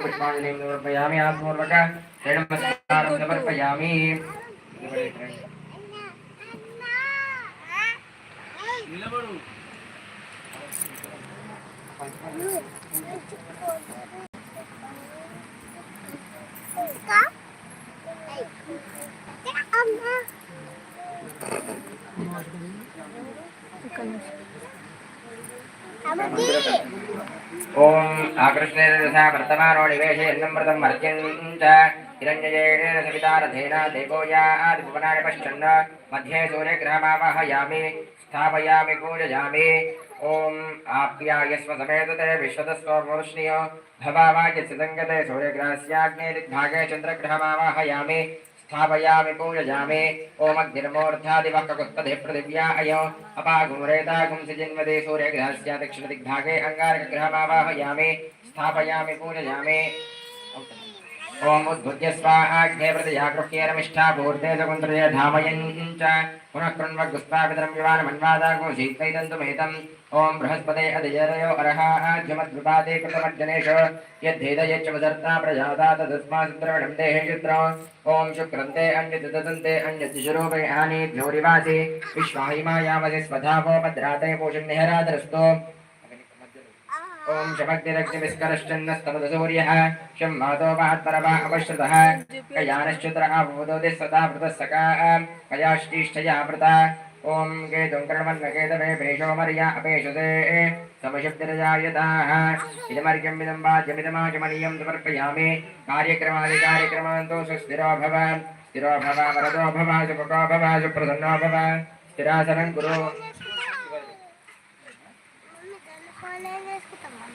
పుష్పాంజలిం సమర్పయామి ఆత్మూర్వక నమస్కారం సమర్పయామి ఓం ओम आकृष्णेन रसा वर्तमानो निवेशयन्नं व्रतं मर्त्यं मध्ये सूर्यग्रहमावहयामि, स्थापयामि, पूजयामि। ॐ आप्यायस्व समेतते विश्वतस्वमनुष्णीयो भवावाच्यसङ्गते सूर्यग्रहस्याग्नेदिग्भागे चन्द्रग्रहमावाहयामि। स्थापयामि पूयजामि ओमग्निर्मूर्धादिवककुत्तधि पृथिव्या अयो। अपाघुमरेताघुंसि जिन्मदे सूर्यग्रहस्य दक्षिणदिग्भागे अङ्गारकग्रहमावाहयामि स्थापयामि पूजयामि ओम उद्भुत्य स्वाहाग्ने प्रतिजागृह्येरमिष्ठा पूर्ते शकुन्तये धामयन् पुनः कृण्वग्स्तापितरं विवानमन्वादागो शीतैदन्तु ओम बृहस्पते अधयरयो अर्हाज्यमद्रुपादे कृतमर्जनेषु। यद्धेदये च वदर्ता प्रजाता तदस्माद्रवणं देहेषुत्र ॐ शुक्रन्ते अन्यददन्ते अन्यदिशरूपयानि द्योरिवासि विश्वाहिमायामसि स्वधावो भद्राते पूषन्निहरादरस्तो ॐ शमग्निरग्निविस्करश्चन्नस्तमदसूर्यः शं मातो महत्परमा अपश्रुतः कयानश्चुतरः सदा मृतः सखा। कयाष्टिष्ठया मृता ओम ॐ केतुङ्कर्मन्नकेतवे पेशोमर्या अपेशुते समशब्दरजायताः इदमर्घ्यम् इदम् वाच्यमिदमाचमनीयम् समर्पयामि। कार्यक्रमादिकार्यक्रमान् तु सुस्थिरो भव। स्थिरो भव वरदो भव सुमुखो भव, सुप्रसन्नो भव। स्थिरासनम् कुरु।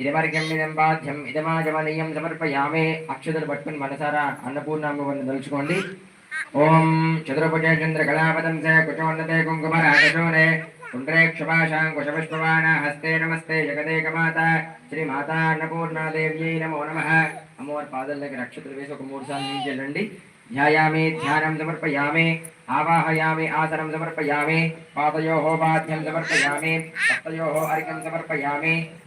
ఇదమర్ఘ్యం బాధ్యం ఇదమాజమనీయం సమర్పయామే. అక్షతలు పట్టుకుని మనసారా అన్నపూర్ణాంగ తలుచుకోండి. ఓం చంద్ర కళాపదం సే కుచవర్ణతే కుంకుమ రాకశోనే కుండ్రే క్షపాశాం కుశపుష్పవాణ హస్తే నమస్తే జగదేక మాత శ్రీ మాతా అన్నపూర్ణాదేవ్యై నమో నమ. అమ్మవారి పాదల దగ్గర అక్షతలు వేసి ఒక మూడు సార్లు నుంచి వెళ్ళండి ధ్యాయామే ధ్యానం సమర్పయామే. ఆవాహయామి ఆసనం సమర్పయామి. పాదయోహో బాధ్యం సమర్పయామి. సప్తయోహో అరికం సమర్పయామి.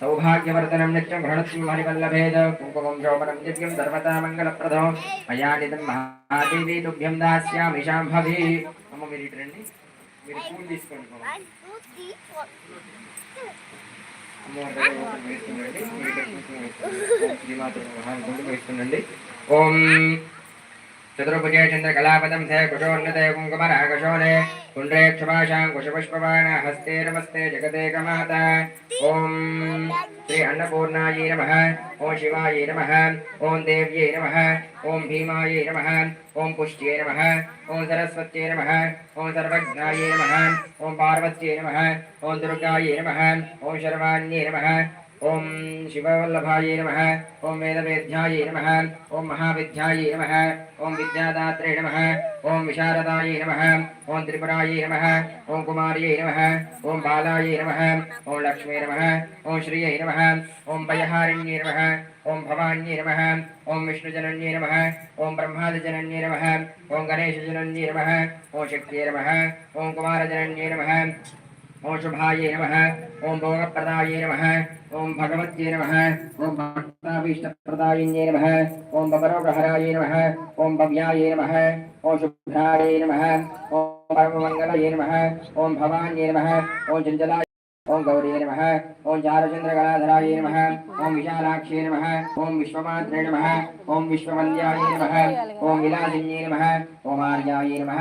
సౌభాగ్యవర్ధనం నిత్యం గృహణత్వం హరివల్లభేద. కుంకుమం శోభనం దివ్యం సర్వదా మంగళప్రదం. మయానితం మహాదేవి తుభ్యం దాస్యామి శాంభవి అమ్మ మీరు ఇటు రండి. మీరు పూలు తీసుకోండి. అమ్మవారి వేస్తుండండి. ఓం చతుర్భుజే చంద్ర కళాపదం సే కుశోన్నతే కుంకుమరాకశోనే కుండ్రే క్షమాశాం కుశపుష్పవాణ హస్తే నమస్తే జగదేకమాత ఓం శ్రీ అన్నపూర్ణాయై నమ ఓం శివాయై నమ ఓం దేవ్యై నమ ఓం భీమాయై నమ ఓం పుష్ట్యై నమ ఓం సరస్వత్యై నమ ఓం సర్వజ్ఞాయై నమ ఓం పార్వత్యై నమ ఓం దుర్గాయై నమ ఓం శర్వాణ్యై నమ ఓం శివవల్లభాయ నమ ఓం వేదవేద్యాయ నమ ఓం మహావిద్యాయ నమ ఓం విద్యాదాత్రే నమ ఓం విశారదాయ నమ ఓం త్రిపురాయ నమ ఓం కుమార్యై నమ ఓం బాలాయ నమ ఓం లక్ష్మీ నమ ఓం శ్రియై నమ ఓం భయహారిణ్యై నమ ఓం భవాన్యై నమ ఓం విష్ణుజనన్యై నమ ఓం బ్రహ్మాదిజనన్యై నమ ఓం గణేశజనన్యై నమ ఓం శక్త్యై నమ ఓం కుమారజనన్యై నమ ఓం శుభాయ నమ ఓం భోగప్రదాయ నమ ఓం భగవత్యై నమ ఓం భక్తాభీష్టప్రదాయిన్యై నమ ఓం భవరోగహరాయ నమ ఓం భవ్యాయ నమ ఓం శుభ్రాయ నమ ఓం పరమమంగళయ నమ ఓం భవాన్యై నమ ఓం చంచలాయ ఓం గౌరీ నమ ఓం చారుచంద్రకళాధరాయ నమ ఓం విశాలాక్షే నమ ఓం విశ్వమాత్రే నమ ఓం విశ్వవంద్యాయ నమ ఓం విలాసిన్యే నమ ఓం ఆర్యాయ నమ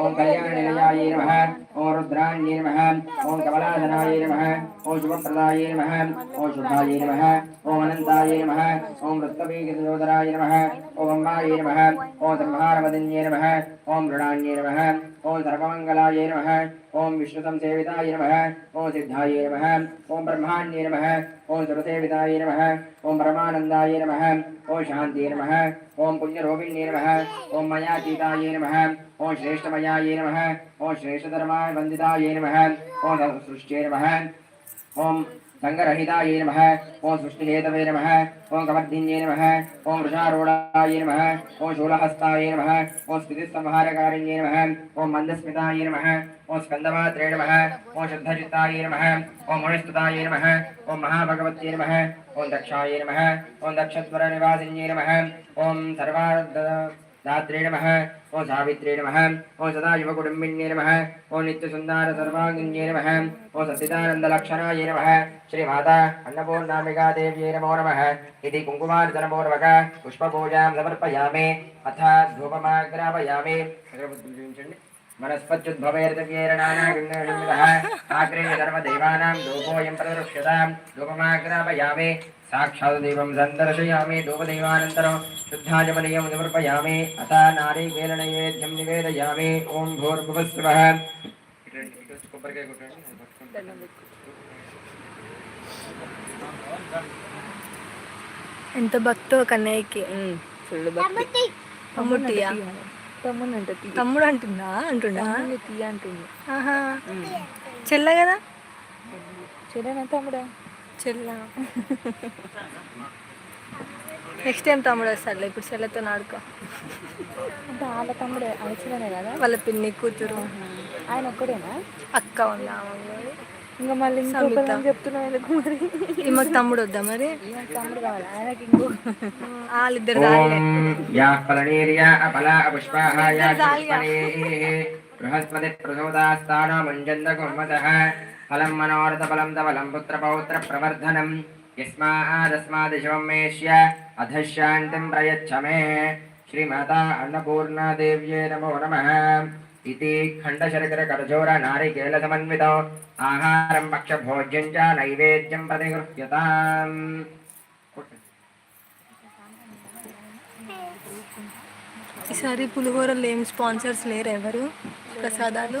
ఓం కళ్యాణనిలయాయ నమ ఓం రుద్రాణ్యే నమ ఓం కమలాధరాయ నమ ఓం శుభప్రదాయ నమ ఓం శుభాయ నమ ఓం అనంతాయ నమ ఓం వృత్తవీగతోదరాయ నమ ఓం అంబాయ నమ ఓం సంహారవదన్యే నమ ఓం మృణాన్యే నమ ఓం సర్వమంగళాయ నమ ఓం విష్ణుతం సేవితాయ నమ ఓం సిద్ధాయ నమ ఓం బ్రహ్మాణ్యే నమ ఓం సురసేవితాయ నమ ఓం పరమానందాయ నమ ఓం శాంతి నమ ఓం పుణ్యరూపిణ్యే నమ ఓం మయాతీతాయ నమ ఓం శ్రేష్టమయాయ నమ ఓం శ్రేష్టధర్మాయ వందితాయ నమ ఓం సృష్ట్యే నమ ఓం సంగరహితాయ నమ ఓం సృష్టిహేతవే నమ ఓం కవర్ధిన్యే నమ ఓం వృషారూఢాయ నమ ఓం శూలహస్తాయ నమ ఓం స్థితిస్తంహారకారిణ్యే నమ ఓం మందస్మితాయ నమ ఓం స్కందమాత్రే నమ ఓం శుద్ధచిత్తాయ నమ ఓం మునిస్తుతాయ నమ ఓం మహాభగవత్యే నమ ఓం దక్షాయ నమ ఓం దక్షస్వర నివాసిన్యే నమ ఓం సర్వార్ధ దాత్రే నమ ఓం సావిత్రే నమ ఓం సదాశివకుటుంబిన్యే నమ ఓం నిత్యసుందర సర్వాంగిణ్యే నమ ఓం సచిదానందలక్షణాయ నమ శ్రీమాత అన్నపూర్ణాంబికా దేవ్యై నమో నమ ఇది కుంకుమార్జనపూర్వక పుష్పపూజాం సమర్పయామి అథ ధూపమాగ్రాపయామి అగరబత్తులు ధూపోయం ప్రదృశ్యతాం ధూపమాగ్రాపయామి సాక్షాత్ దేవం సందర్శయామి ధూపదైవానంతరం శుద్ధాజమనీయం సమర్పయామి అత నారీకేలనైవేద్యం నివేదయామి ఓం భూర్భువస్వః కొబ్బరికాయ కొట్టండి ఎంత భక్తో కన్నయ్యకి ఫుల్ భక్తి తమ్ముడియా తమ్ముడు అంట తీ తమ్ముడు అంటుందా అంటుండా తమ్ముడిని తీ అంటుంది ఆహా చెల్ల కదా చెల్లెనా తమ్ముడా చెల్ల నెక్స్ట్ టైం తమ్ముడు వస్తాడులే ఇప్పుడు చెల్లెతో ఆడుకో. అంటే వాళ్ళ తమ్ముడే అలచలనే కదా? వాళ్ళ పిన్ని కూతురు. ఆయన ఒక్కడేనా? అక్క ఉంది. ఇంకా మళ్ళీ చెప్తున్నా మరి? ఈమెకు తమ్ముడు వద్దా మరి? తమ్ముడు కావాలి? ఆయనకి ఇంకో. వాళ్ళిద్దరు బృహస్పతి ముంజంద కుర్మతః ఫలం మనోరథ ఫలం పుత్ర పౌత్ర ప్రవర్ధనం. యస్మాదస్మాదిశమేష్య అధశాంతిం ప్రయచ్చ మే శ్రీమాతా అన్నపూర్ణాదేవ్యే నమో నమ ఇది ఖండశరిత్ర కరచోర నారికేల సమన్విత ఆహారం పక్ష భోజ్యం చ నైవేద్యం ప్రతిగృహ్యత ఈసారి పులిహోరలు ఏం స్పాన్సర్స్ లేరు ఎవరు? ప్రసాదాలు?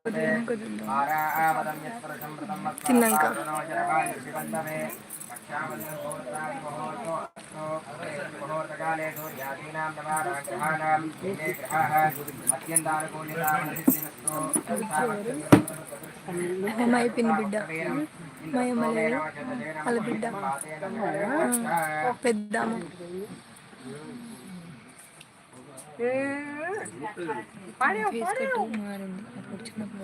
తిన్నాక. మై పిన్ని బిడ్డ. లేదు వాళ్ళ బిడ్డ. కట్టు మారింది. అప్పుడు చిన్నప్పుడు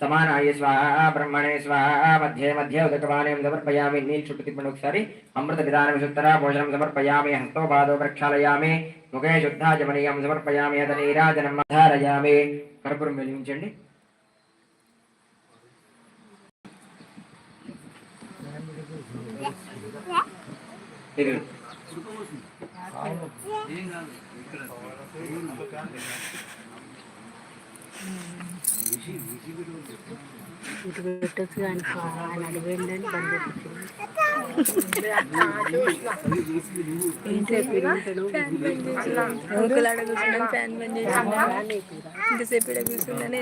సమానాయ స్వాహ బ్రహ్మణే స్వాహ మధ్యే మధ్య ఉదకపానీయం సమర్పయామి నీళ్ళు చుట్టూ తిప్పండి ఒకసారి అమృత విధానం సుత్తర భోజనం సమర్పయామి హస్తో పాదో ప్రక్షాళయామి ముఖే శుద్ధాజమనీయం సమర్పయామి అత నీరాజనం ధారయామి కర్పూరం వెలిగించండి ఇది ఇటు పెట్టచ్చు కానీ అని వెళ్ళండి బండి ఒకళ్ళు అక్కడ కూర్చున్నాను ఫ్యాన్ బంద్ చేసి ఇంతసేపు ఇక్కడ కూర్చున్నానే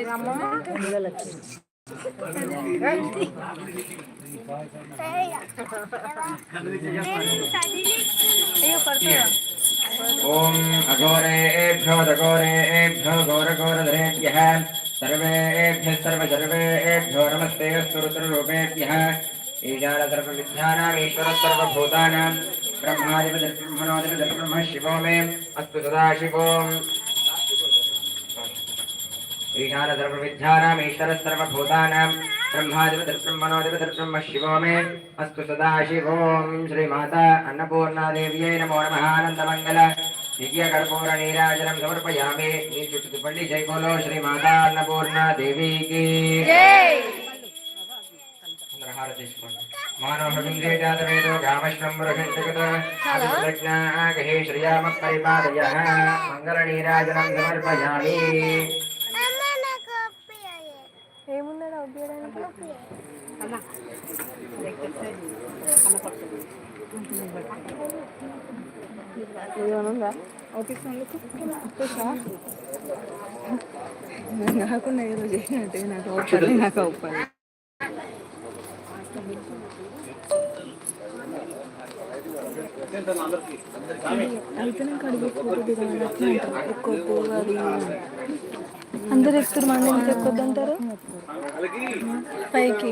అయ్యో పడుతుందా ఓం అఘోరేభ్యో దఘోరేభ్యో ఘోరఘోరధరేభ్య सर्वेभ्यो नमस्ते स्वरुतरूपेभ्यः ब्रह्मादिपदर्ब्रह्मणोदिपदर्ब्रह्म शिवो मे। अस्तु सदाशिवोम् ईशानसर्वविद्यानाम् ब्रह्मादिपदर्ब्रह्मणोदिपदर्ब्रह्म शिवो मे। अस्तु सदाशिवोम् श्रीमाता अन्नपूर्णादेव्यै नमो नमः। आनन्दमङ्गल దివ్యగర్భూర నీరాజనం సమర్పయామి నీ చుట్టుపల్లి జైకోలో శ్రీ మాతా అన్నపూర్ణ దేవికి గ్రహాలు తీసుకోండి మానవృందేజాతమేదో కామశ్వం బృహించగతజ్ఞాహే శ్రియామ మంగళ నీరాజనం సమర్పయామి ఏమనుందా నాకున్న ఏదో చేసినట్టే నాకు ఒప్పాలి నాకు ఒప్పాలి అయితేనే కడిగిపోతుంది ఎక్కువ పువ్వు అది అందరు ఎక్కుతారు మంది ఎంత ఎక్కువద్దు అంటారు పైకి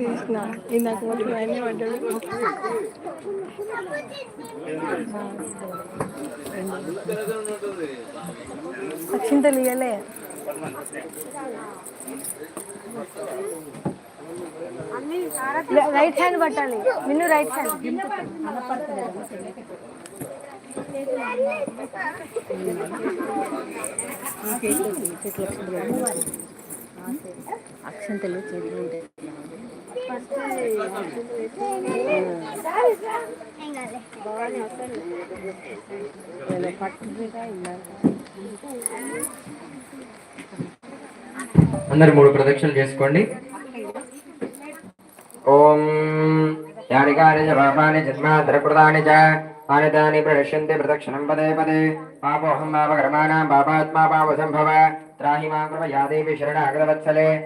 తీసిన ఇందాక మొత్తం ఆయనే పడ్డాడు అక్షింతలు ఇయ్యలే రైట్ హ్యాండ్ పట్టాలి. నిన్ను రైట్ హ్యాండ్ అక్షంతలు చేతులు ఉంటాయి అందరు మూడు ప్రదక్షిణలు చేసుకోండి. ఓం. యాని కాని చ పాపాని జన్మాంతరకృతాని చ. आनदानी प्रणश्यन्ते प्रदक्षिणं पदे पदे। पापोऽहं पापकर्माणां पापात्मा पापसम्भव। त्राहि माँ कृपया देवि शरणागतवत्सले।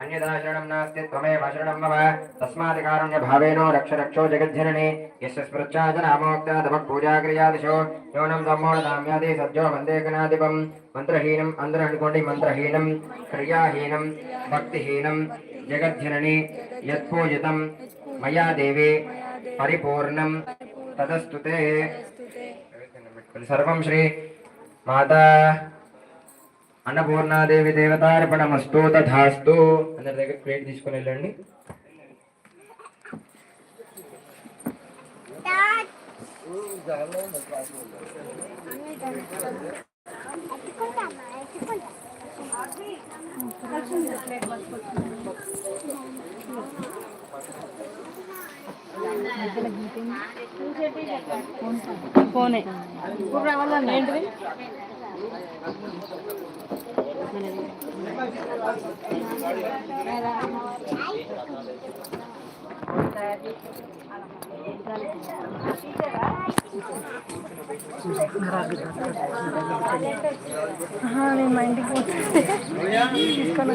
अन्यदा शरणं नास्ति, त्वमेव शरणं मम। तस्मात् तस्मादिकारुण्यभावेनो रक्ष रक्षो जगद्धरणे यस्य स्मृच्छा च नामोक्ता तव पूजाक्रियादिशो। योनं सम्मोढदाम्यादि सज्जो वंदे गणाधिपं। मन्त्रहीनम् अन्तरण्कोण्डि मन्त्रहीनं। क्रियाहीनं, भक्तिहीनं, जगज्जननि। यत्पूजितं मया देवे। परिपूर्णं తదస్తుతే సర్వం శ్రీ మాతా అన్నపూర్ణాదేవి దేవతార్పణమస్తు తథాస్తు. అందరి దగ్గర ప్లేట్ తీసుకుని వెళ్ళండి. ఫోనే. ఏంటిది? ఆహా, నేను మా ఇంటికి తీసుకొని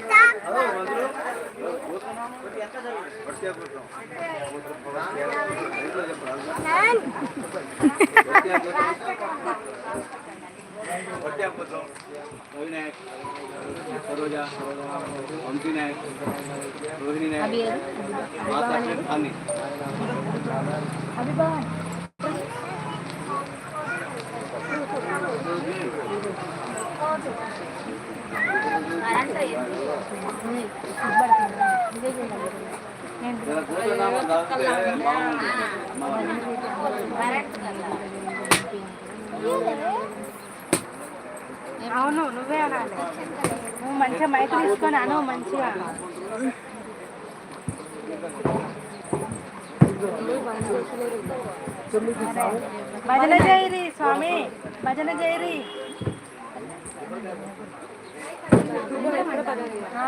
पंपी नायक रोहिणी नायक అవును నువ్వే అనాలి. నువ్వు మంచిగా మైక్ తీసుకొని అను మంచిగా. భజన చేయరి స్వామి భజన చేయరి ఆ.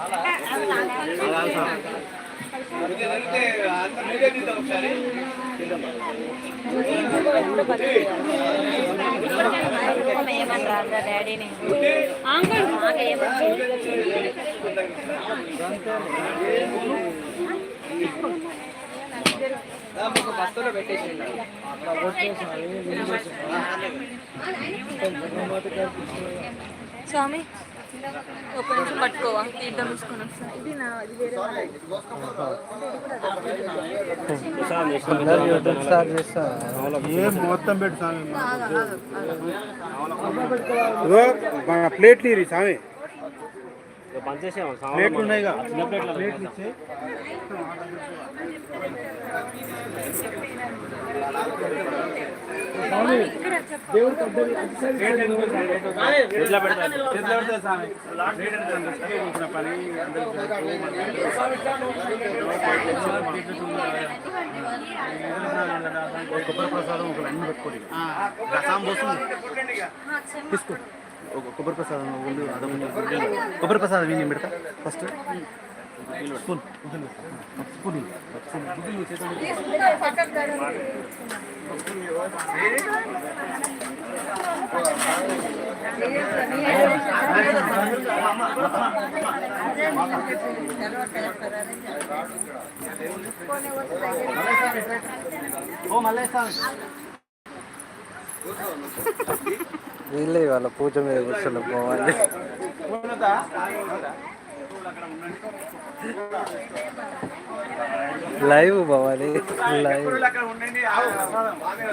తీసుకున్నావా తీసుకోలే బస్సులో పెట్టేసి స్వామి ఒక నిమిషం పట్టుకోవా తీర్థం తీసుకొని వస్తా ఇది నా ఇది వేరే ఏం మొత్తం పెట్టు స్వామి ప్లేట్లు ఇరి స్వామి ప్లేట్లు ఉన్నాయి ప్లేట్లు ఇచ్చి కొబ్బరి ప్రసాదం ఒక అన్ని పెట్టుకోండి రసం పోస్తుంది తీసుకో కొబ్బరి ప్రసాదం ఉండి కొబ్బరి ప్రసాదం పెడతా? ఫస్ట్. స్పూన్ స్పూన్ ఓ మళ్ళీ వీళ్ళే వాళ్ళ పూజ మీద కూర్చొని పోవాలి లైవ్ భవాలి లైవ్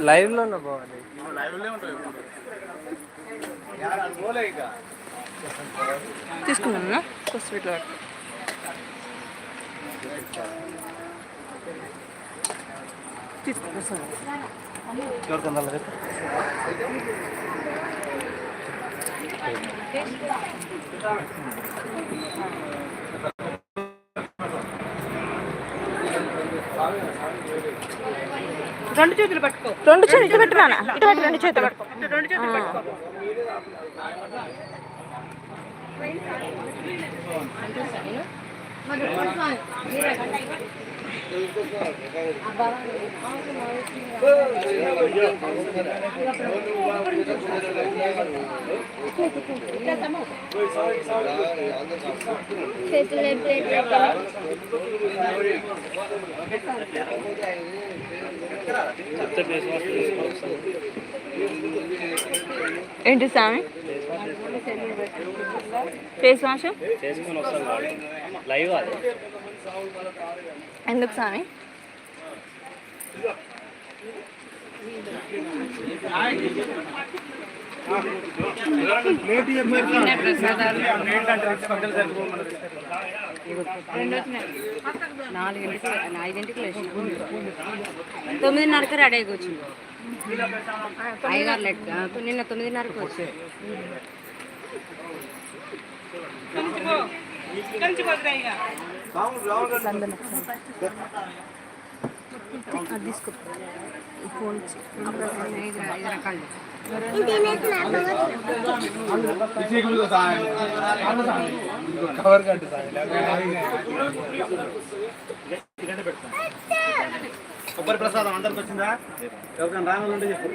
లైవ్లోనే పోవాలి. లైవ్లోనే తీసుకున్నాను రెండు చేతులు పట్టుకో. రెండు చేతులు ఇటు పెట్టు నాన్న ఇటు పెట్టు రెండు చేతులు రెండు చేతులు పట్టుకో. ఏంటి స్వామి? Face wash? చేసుకొని వస్తాం. లైవ్ అది. ఎందుకు స్వామి? నాలుగింటికి ఐదింటికి లేచి తొమ్మిదిన్నరకి రెడీ అయ్యి వచ్చింది ఐదారు లెక్క నిన్న తొమ్మిదిన్నరకి వచ్చి అది తీసుకో ఫోన్ కొబ్బరి ప్రసాదం అందరికి వచ్చిందా? ఎవరికైనా చెప్పు.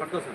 పట్టుకోసం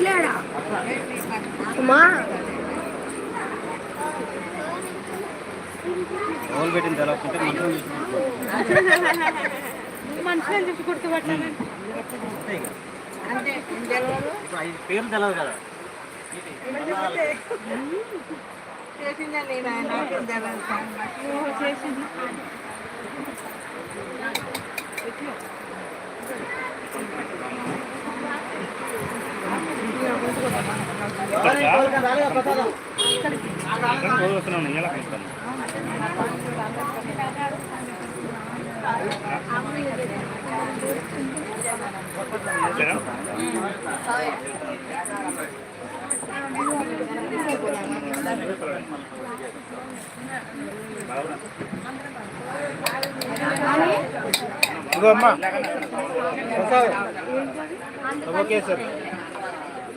సాయంత్రం అమ్మా ఎవరు పెట్టిన తర్వాత చెప్పి పేరు తెలియదు కదా చేసింది ఇదిగో అమ్మా. ఓకే సార్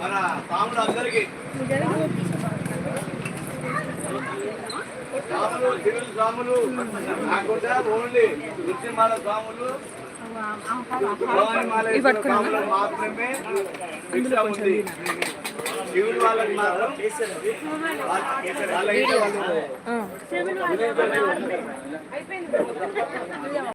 మన సాములు అందరికి సాములు తిరుగు కాకుండా ఓన్లీ నృత్యమాల మాత్రమే భిక్ష ఉంది శివుడు వాళ్ళకి మాత్రం వాళ్ళ వాళ్ళు